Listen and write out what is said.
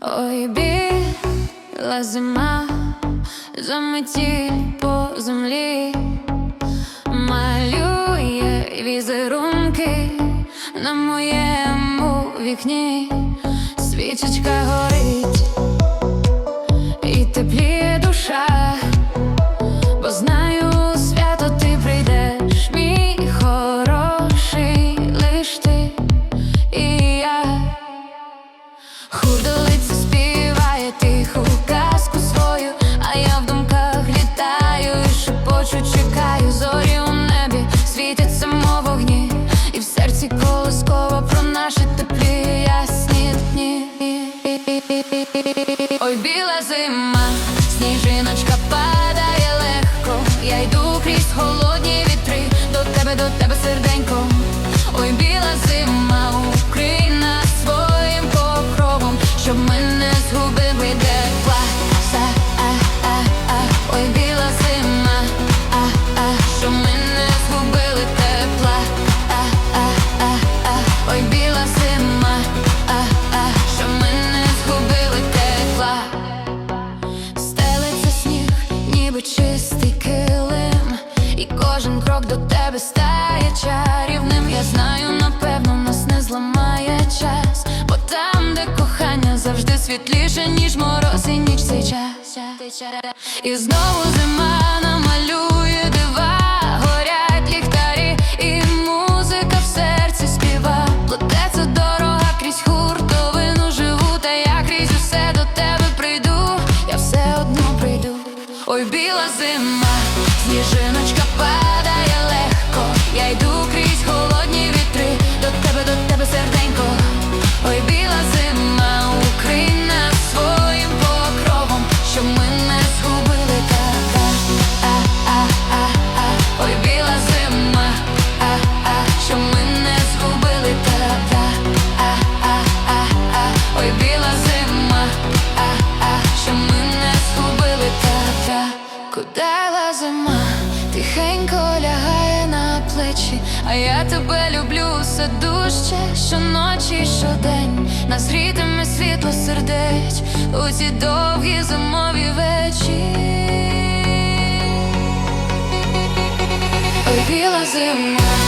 Ой, біла зима, заметіль по землі, малює візерунки на моєму вікні, свічечка горить ми не згубили тепла. Са, а, а, а, ой, біла зима, а, а, щоб ми не згубили тепла. А, а, а, а, ой, біла зима, а, а, щоб ми не згубили тепла. Стелиться сніг, ніби чистий килим, і кожен крок до тебе стає чарівним. Я знаю, напевно, світліше, ніж мороз і ніч цей час. І знову зима намалює тихенько лягає на плечі, а я тебе люблю все дужче, щоночі, щодень нас грітиме світло сердеч у ці довгі зимові вечі. Біла зима.